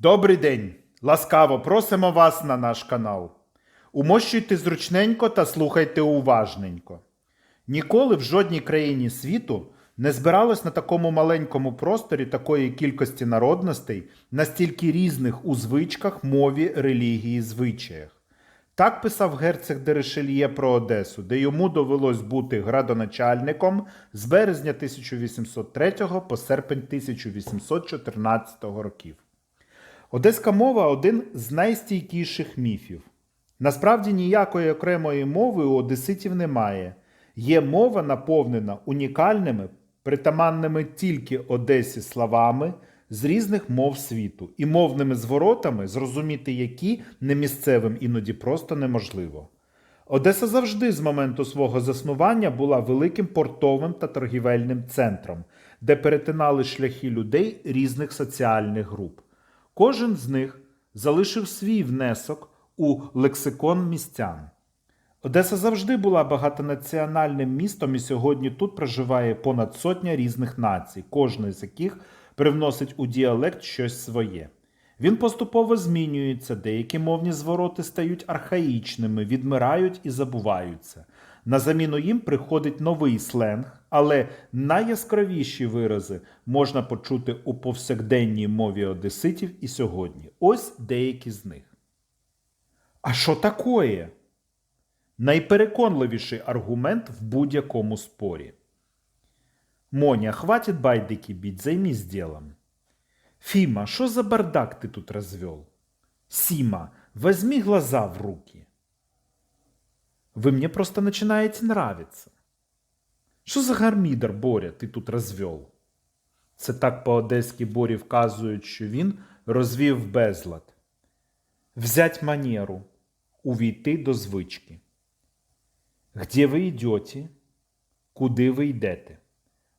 Добрий день! Ласкаво просимо вас на наш канал. Умощуйте зручненько та слухайте уважненько. Ніколи в жодній країні світу не збиралось на такому маленькому просторі такої кількості народностей, настільки різних у звичках, мові, релігії, звичаях. Так писав герцог Дерешельє про Одесу, де йому довелось бути градоначальником з березня 1803 по серпень 1814 років. Одеська мова один з найстійкіших міфів. Насправді ніякої окремої мови у одеситів немає. Є мова наповнена унікальними, притаманними тільки Одесі словами з різних мов світу і мовними зворотами, зрозуміти які немісцевим іноді просто неможливо. Одеса завжди з моменту свого заснування була великим портовим та торгівельним центром, де перетинали шляхи людей різних соціальних груп. Кожен з них залишив свій внесок у лексикон містян. Одеса завжди була багатонаціональним містом, і сьогодні тут проживає понад сотня різних націй, кожна з яких привносить у діалект щось своє. Він поступово змінюється, деякі мовні звороти стають архаїчними, відмирають і забуваються. На заміну їм приходить новий сленг, але найяскравіші вирази можна почути у повсякденній мові одеситів і сьогодні. Ось деякі з них. А що такое? Найпереконливіший аргумент в будь-якому спорі. Моня, хватит байдики бить, займись делом. Фима, что за бардак ты тут развел? Сима, возьми глаза в руки. Вы мне просто начинаете нравиться. Що за гармідер, Боря, ти тут розвел? Це так по-одеськи Борі вказують, що він розвів безлад. Взять манеру, увійти до звички. Где ви йдете? Куди ви йдете?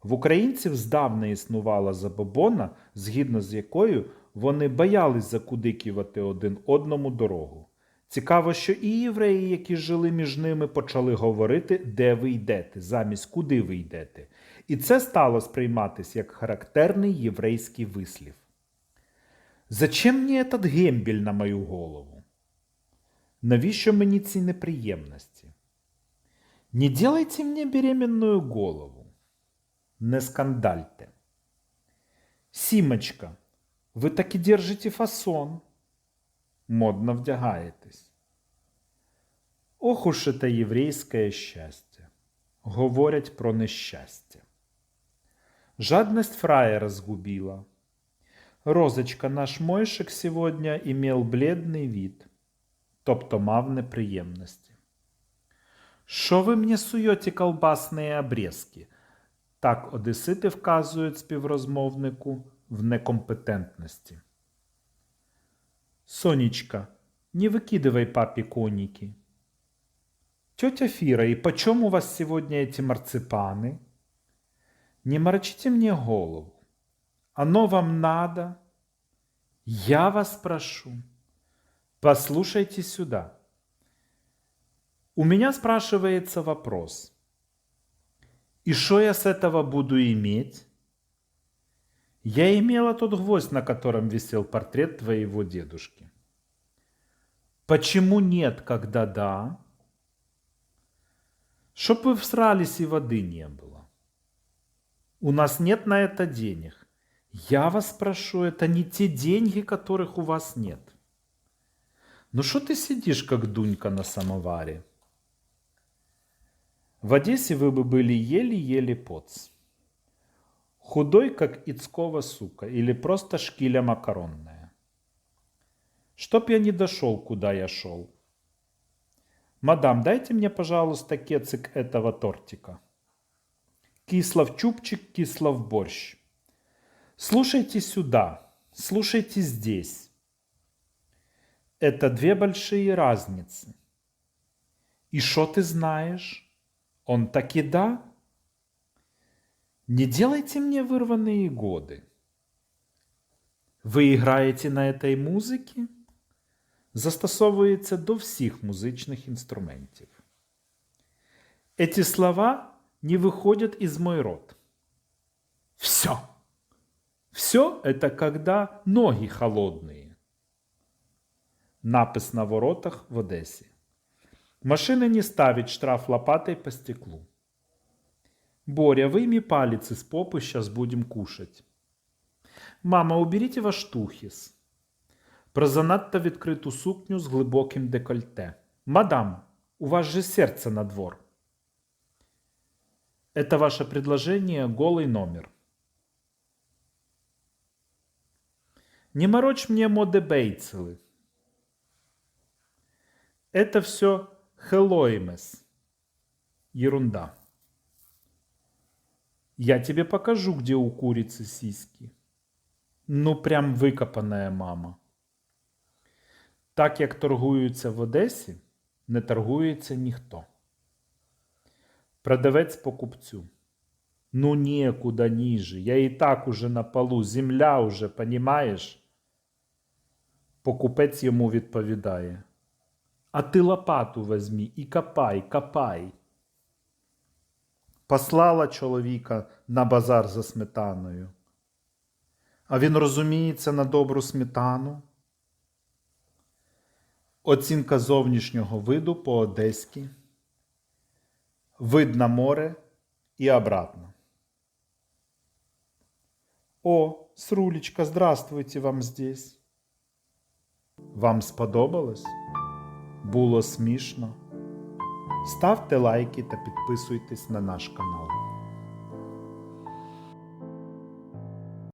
В українців здавна існувала забобона, згідно з якою вони боялись закудикувати один одному дорогу. Цікаво, що і євреї, які жили між ними, почали говорити, де ви йдете, замість куди ви йдете. І це стало сприйматись як характерний єврейський вислів. Зачем мені этот гембель на мою голову? Навіщо мені ці неприємності? Не делайте мне беременную голову. Не скандальте. Сімочка, ви таки держите фасон. Модно вдягаєтесь. Ох уж это єврейське щастя. Говорять про нещастя. Жадность фраера сгубила. Розочка, наш мойшик сегодня имел бледный вид, тобто мав неприємності. Що ви мені суєте колбасні обрезки? Так одесити вказують співрозмовнику в некомпетентності. Сонечка, не выкидывай папе коники. Тетя Фира, и почем у вас сегодня эти марципаны? Не морочите мне голову. Оно вам надо? Я вас прошу. Послушайте сюда. У меня спрашивается вопрос. И что я с этого буду иметь? Я имела тот гвоздь, на котором висел портрет твоего дедушки. Почему нет, когда да? Чтоб вы всрались и воды не было. У нас нет на это денег. Я вас прошу, это не те деньги, которых у вас нет. Ну что ты сидишь, как дунька на самоваре? В Одессе вы бы были еле-еле поц. Худой, как ицкова сука, или просто шкиля макаронная. Чтоб я не дошел, куда я шел. Мадам, дайте мне, пожалуйста, кецик этого тортика. Кисло в чубчик, кисло в борщ. Слушайте сюда, слушайте здесь. Это две большие разницы. И что ты знаешь? Он таки да? Не делайте мне вырванные годы. Ви граєте на этой музиці? Застосовується до всіх музичних інструментів. Эти слова не выходят из мой рот. Все. Все это когда ноги холодные. Напис на воротах в Одесі. Машины не ставить штраф лопатой по стеклу. Боря, выйми палец из попы, сейчас будем кушать. Мама, уберите ваш тухіс. Про занадто відкриту сукню з глибоким декольте. Мадам, у вас же сердце на двор. Это ваше предложение голый номер. Не морочь мне моды бейцелы. Это все хелоимес. Ерунда. Я тебе покажу, где у курицы сиськи. Ну, прям викопаная мама. Так як торгуються в Одесі, не торгується ніхто. Продавець покупцю. Ну некуда ниже, я и так уже на полу, земля уже, понімаєш? Покупець йому відповідає. А ти лопату возьми і копай, копай. Послала чоловіка на базар за сметаною. А він розуміється на добру сметану. Оцінка зовнішнього виду по-одеськи. Вид на море і обратно. О, Срулечка, здравствуйте вам здесь. Вам сподобалось? Було смішно? Ставте лайки та підписуйтесь на наш канал.